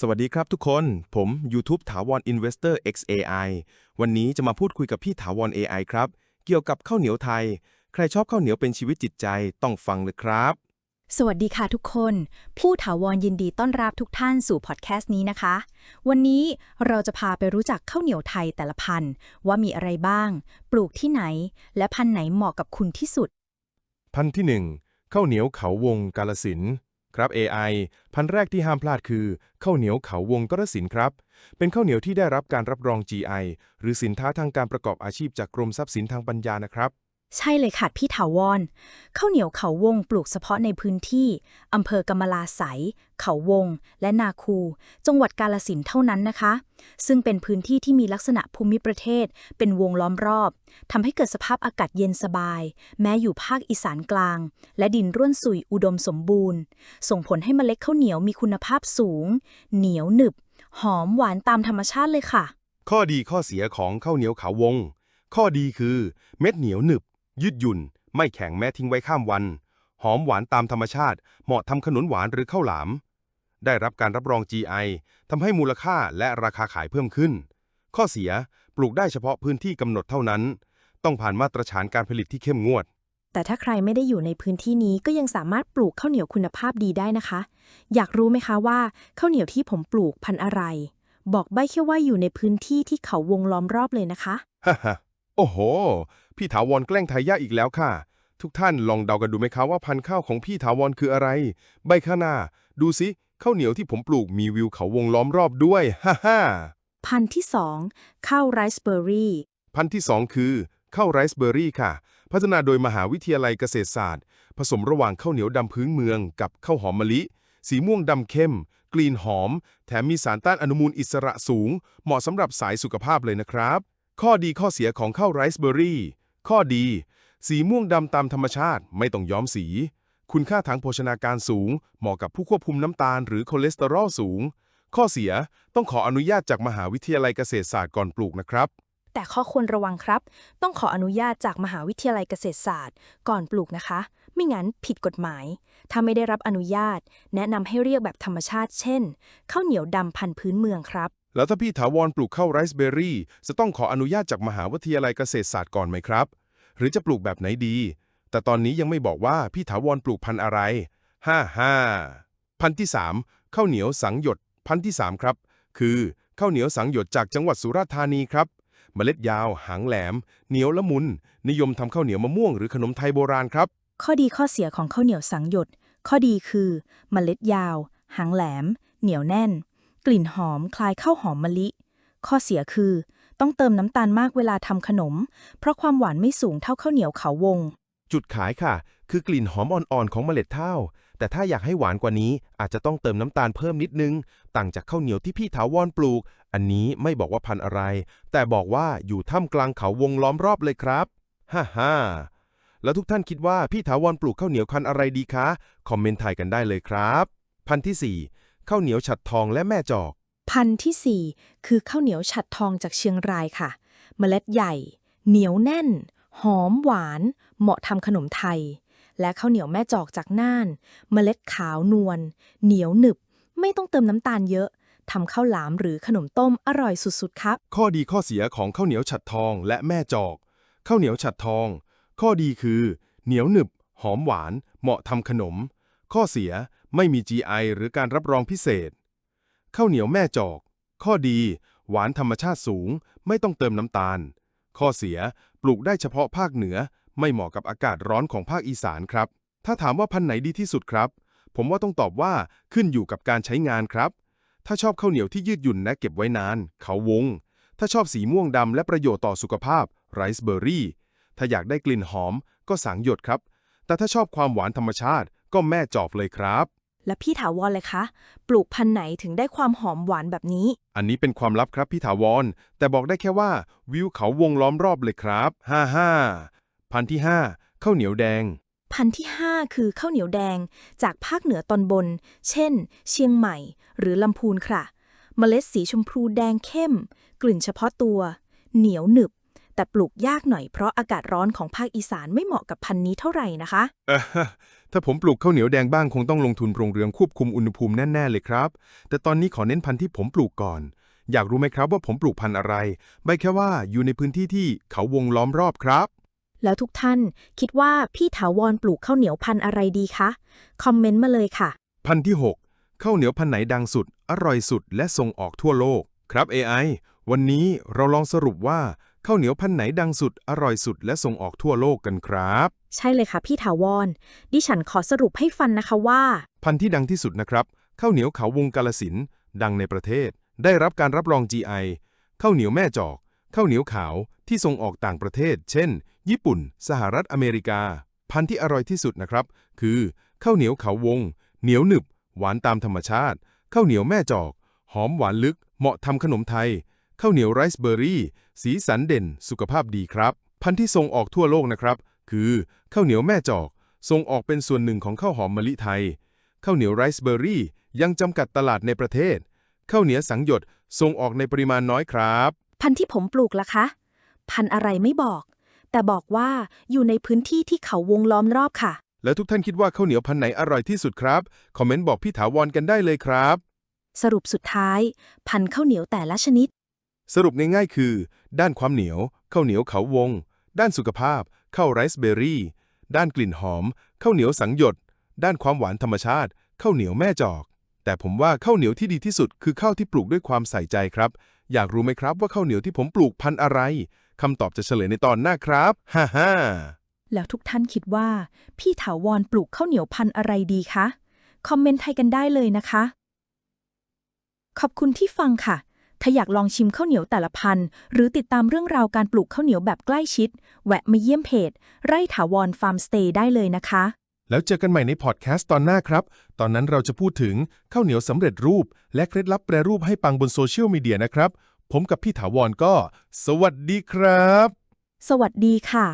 สวัสดีครับทุกคน ผม YouTube ถาวร Investor XAI วันนี้จะมาพูดคุยกับพี่ถาวร AI ครับ เกี่ยวกับข้าวเหนียวไทย ใครชอบข้าวเหนียวเป็นชีวิตจิตใจต้องฟังเลยครับ สวัสดีค่ะทุกคน ผู้ถาวรยินดีต้อนรับทุกท่านสู่พอดแคสต์นี้นะคะ วันนี้เราจะพาไปรู้จักข้าวเหนียวไทยแต่ละพันธุ์ว่ามีอะไรบ้าง ปลูกที่ไหน และพันธุ์ไหนเหมาะกับคุณที่สุด พันธุ์ที่ 1 ข้าวเหนียวเขาวงกาลสินธุ์ ครับ AI พันธุ์แรกที่ห้ามพลาดคือข้าวเหนียวเขาวงกาลสินครับ เป็นข้าวเหนียวที่ได้รับการรับรอง GI หรือสินค้าทางการประกอบอาชีพจากกรมทรัพย์สินทางปัญญานะครับ ใช่เลยค่ะพี่ถาวรข้าวเหนียวเขาวงปลูกเฉพาะในพื้นที่อำเภอกำมะลาไสยเขาวง และนาคู จังหวัดกาลสินธุ์เท่านั้นนะคะ ซึ่งเป็นพื้นที่ที่มีลักษณะภูมิประเทศ เป็นวงล้อมรอบทำให้เกิดสภาพอากาศเย็นสบาย แม้อยู่ภาคอีสานกลาง และดินร่วนสุยอุดมสมบูรณ์ ส่งผลให้เมล็ดข้าวเหนียวมีคุณภาพสูง เหนียวหนึบ หอมหวานตามธรรมชาติเลยค่ะ ข้อดีข้อเสียของข้าวเหนียวขาววง ข้อดีคือเม็ดเหนียวหนึบ ยืดหยุ่น ไม่แข็งแม้ทิ้งไว้ข้ามวัน หอมหวานตามธรรมชาติ เหมาะทำขนมหวานหรือข้าวหลาม ได้รับการรับรอง GI ทำให้มูลค่าและราคาขายเพิ่มขึ้น ข้อเสีย ปลูกได้เฉพาะพื้นที่กำหนดเท่านั้น ต้องผ่านมาตรฐานการผลิตที่เข้มงวด แต่ถ้าใครไม่ได้อยู่ในพื้นที่นี้ก็ยังสามารถปลูกข้าวเหนียวคุณภาพดีได้นะคะ อยากรู้ไหมคะว่าข้าวเหนียวที่ผมปลูกพันธุ์อะไร บอกใบ้แค่ว่าอยู่ในพื้นที่ที่เขาวงล้อมรอบเลยนะคะ ฮ่าฮ่า โอ้โห พี่ถาวรแกล้งทายาทอีกแล้วค่ะ ทุกท่านลองเดากันดูไหมคะว่าพันธุ์ข้าวของพี่ถาวรคืออะไร ใบข้างหน้า ดูสิข้าวเหนียวที่ผมปลูกมีวิวเขาวงล้อมรอบด้วย ฮ่าฮ่าพันธุ์ที่สองข้าวไรซ์เบอร์รี่ พันธุ์ที่2คือข้าวไรซ์เบอร์รี่ค่ะ พัฒนาโดยมหาวิทยาลัยเกษตรศาสตร์ ผสมระหว่างข้าวเหนียวดำพื้นเมืองกับข้าวหอมมะลิ สีม่วงดำเข้ม กลิ่นหอม แถมมีสารต้านอนุมูลอิสระสูง เหมาะสำหรับสายสุขภาพเลยนะครับ ข้อดีข้อเสียของข้าวไรซ์เบอร์รี่ ข้อดี สีม่วงดำตามธรรมชาติไม่ต้องย้อมสี คุณค่าทางโภชนาการสูง เหมาะกับผู้ควบคุมน้ำตาลหรือคอเลสเตอรอลสูง ข้อเสียต้องขออนุญาตจากมหาวิทยาลัยเกษตรศาสตร์ก่อนปลูกนะครับ แต่ข้อควรระวังครับ ต้องขออนุญาตจากมหาวิทยาลัยเกษตรศาสตร์ ก่อนปลูกนะคะ ไม่งั้นผิดกฎหมาย ถ้าไม่ได้รับอนุญาต แนะนำให้เรียกแบบธรรมชาติ เช่นข้าวเหนียวดำพันธุ์พื้นเมืองครับ แล้วถ้าพี่ถาวรปลูกข้าวไรซ์เบอร์รี่จะต้องขออนุญาตจากมหาวิทยาลัยเกษตรศาสตร์ก่อนไหมครับ หรือจะปลูกแบบไหนดี แต่ตอนนี้ยังไม่บอกว่าพี่ถาวรปลูกพันธุ์อะไรห้าห้าพันธุ์ที่ 3 ข้าวเหนียวสังหยด พันธุ์ที่ 3 ครับ คือข้าวเหนียวสังหยดจากจังหวัดสุราษฎร์ธานีครับ เมล็ดยาว หางแหลม เหนียวละมุน นิยมทำข้าวเหนียวมะม่วงหรือขนมไทยโบราณครับ ข้อดีข้อเสียของข้าวเหนียวสังหยด ข้อดีคือ เมล็ดยาว หางแหลม เหนียวแน่น กลิ่นหอมคล้ายข้าวหอมมะลิ ข้อเสียคือ ต้องเติมน้ำตาลมากเวลาทำขนม เพราะความหวานไม่สูงเท่าข้าวเหนียวเขาวง จุดขายค่ะ คือกลิ่นหอมอ่อนๆของเมล็ดข้าว แต่ถ้าอยากให้หวานกว่านี้อาจจะต้องเติมน้ำตาลเพิ่มนิดนึง ต่างจากข้าวเหนียวที่พี่ถาวรปลูก อันนี้ไม่บอกว่าพันธุ์อะไร แต่บอกว่าอยู่ท่ามกลางเขาวงล้อมรอบเลยครับฮ่าฮ่าแล้วทุกท่านคิดว่าพี่ถาวรปลูกข้าวเหนียวพันธุ์อะไรดีคะ คอมเมนต์ถ่ายกันได้เลยครับ พันธุ์ที่สี่ ข้าวเหนียวฉัดทองและแม่จอก พันธุ์ที่ 4 คือข้าวเหนียวฉัดทองจากเชียงรายค่ะ เมล็ดใหญ่ เหนียวแน่น หอมหวาน เหมาะทำขนมไทย และข้าวเหนียวแม่จอกจากน่าน เมล็ดขาวนวล เหนียวหนึบ ไม่ต้องเติมน้ำตาลเยอะทำข้าวหลามหรือขนมต้มอร่อยสุดๆครับ ข้อดีข้อเสียของข้าวเหนียวฉัดทองและแม่จอก ข้าวเหนียวฉัดทอง ข้อดีคือ เหนียวหนึบ หอมหวาน เหมาะทำขนม ข้อเสีย ไม่มี GI หรือการรับรองพิเศษ ข้าวเหนียวแม่จอก ข้อดี หวานธรรมชาติสูง ไม่ต้องเติมน้ำตาล ข้อเสีย ปลูกได้เฉพาะภาคเหนือ ไม่เหมาะกับอากาศร้อนของภาคอีสานครับ ถ้าถามว่าพันธุ์ไหนดีที่สุดครับ ผมว่าต้องตอบว่าขึ้นอยู่กับการใช้งานครับ ถ้าชอบข้าวเหนียวที่ยืดหยุ่นและเก็บไว้นาน เขาวง ถ้าชอบสีม่วงดำและประโยชน์ต่อสุขภาพไรซ์เบอร์รี่ ถ้าอยากได้กลิ่นหอม ก็สังหยดครับ แต่ถ้าชอบความหวานธรรมชาติก็แม่จอกเลยครับ และพี่ถาวรเลยคะ ปลูกพันธุ์ไหนถึงได้ความหอมหวานแบบนี้ อันนี้เป็นความลับครับพี่ถาวร แต่บอกได้แค่ว่า วิวเขาวงล้อมรอบเลยครับฮ่าฮ่าพันธุ์ที่ห้าข้าวเหนียวแดง พันธุ์ที่ 5 คือข้าวเหนียวแดง จากภาคเหนือตอนบน เช่น เชียงใหม่ หรือลำพูนค่ะ เมล็ดสีชมพูแดงเข้ม กลิ่นเฉพาะตัว เหนียวหนึบ แต่ปลูกยากหน่อยเพราะอากาศร้อนของภาคอีสานไม่เหมาะกับพันธุ์นี้เท่าไหร่นะคะ เอ่อ ถ้าผมปลูกข้าวเหนียวแดงบ้างคงต้องลงทุนโรงเรือนควบคุมอุณหภูมิแน่ๆเลยครับ แต่ตอนนี้ขอเน้นพันธุ์ที่ผมปลูกก่อน อยากรู้ไหมครับว่าผมปลูกพันธุ์อะไร ใบแค่ว่าอยู่ในพื้นที่ที่เขาวงล้อมรอบครับ แล้วทุกท่านคิดว่าพี่ถาวรปลูกข้าวเหนียวพันธุ์อะไรดีคะ คอมเมนต์มาเลยค่ะ พันธุ์ที่ 6 ข้าวเหนียวพันธุ์ไหนดังสุด อร่อยสุด และส่งออกทั่วโลก ครับ AI วันนี้เราลองสรุปว่า ข้าวเหนียวพันธุ์ไหนดังสุด อร่อยสุด และส่งออกทั่วโลกกันครับ ใช่เลยค่ะพี่ถาวร ดิฉันขอสรุปให้ฟันนะคะว่า พันธุ์ที่ดังที่สุดนะครับข้าวเหนียวเขาวงกาลสินธุ์ดังในประเทศ ได้รับการรับรอง GI ข้าวเหนียวแม่จอกข้าวเหนียวขาวที่ส่งออกต่างประเทศ เช่น ญี่ปุ่น สหรัฐอเมริกา พันธุ์ที่อร่อยที่สุดนะครับ คือข้าวเหนียวเขาวง เหนียวหนึบ หวานตามธรรมชาติข้าวเหนียวแม่จอก หอมหวานลึก เหมาะทำขนมไทย ข้าวเหนียวไรซ์เบอร์รี่ สีสันเด่น สุขภาพดีครับ พันธุ์ที่ส่งออกทั่วโลกนะครับ คือข้าวเหนียวแม่จอกส่งออกเป็นส่วนหนึ่งของข้าวหอมมะลิไทย ข้าวเหนียวไรซ์เบอร์รี่ ยังจำกัดตลาดในประเทศ ข้าวเหนียวสังหยดส่งออกในปริมาณน้อยครับ พันธุ์ที่ผมปลูกล่ะคะ พันธุ์อะไรไม่บอก แต่บอกว่าอยู่ในพื้นที่ที่เขาวงล้อมรอบค่ะ แล้วทุกท่านคิดว่าข้าวเหนียวพันธุ์ไหนอร่อยที่สุดครับ คอมเมนต์บอกพี่ถาวรกันได้เลยครับ สรุปสุดท้าย พันธุ์ข้าวเหนียวแต่ละชนิด สรุปง่ายๆคือ ด้านความเหนียว ข้าวเหนียวเขาวง ด้านสุขภาพ ข้าวไรซ์เบอร์รี่ ด้านกลิ่นหอม ข้าวเหนียวสังหยด ด้านความหวานธรรมชาติ ข้าวเหนียวแม่จอก แต่ผมว่าข้าวเหนียวที่ดีที่สุดคือข้าวที่ปลูกด้วยความใส่ใจครับ อยากรู้ไหมครับว่าข้าวเหนียวที่ผมปลูกพันธุ์อะไรคำตอบจะเฉลยในตอนหน้าครับ ฮ่าฮ่าแล้วทุกท่านคิดว่า พี่ถาวรปลูกข้าวเหนียวพันธุ์อะไรดีคะ คอมเมนต์ไทยกันได้เลยนะคะ ขอบคุณที่ฟังค่ะ ถ้าอยากลองชิมข้าวเหนียวแต่ละพันธุ์หรือติดตามเรื่องราวการปลูกข้าวเหนียวแบบใกล้ชิด แวะมาเยี่ยมเพจ ไร่ถาวรฟาร์มสเตย์ได้เลยนะคะ แล้วเจอกันใหม่ในพอดแคสต์ตอนหน้าครับ ตอนนั้นเราจะพูดถึงข้าวเหนียวสำเร็จรูป และเคล็ดลับแปรรูปให้ปังบนโซเชียลมีเดียนะครับ ผมกับพี่ถาวรก็ สวัสดีครับ สวัสดีค่ะ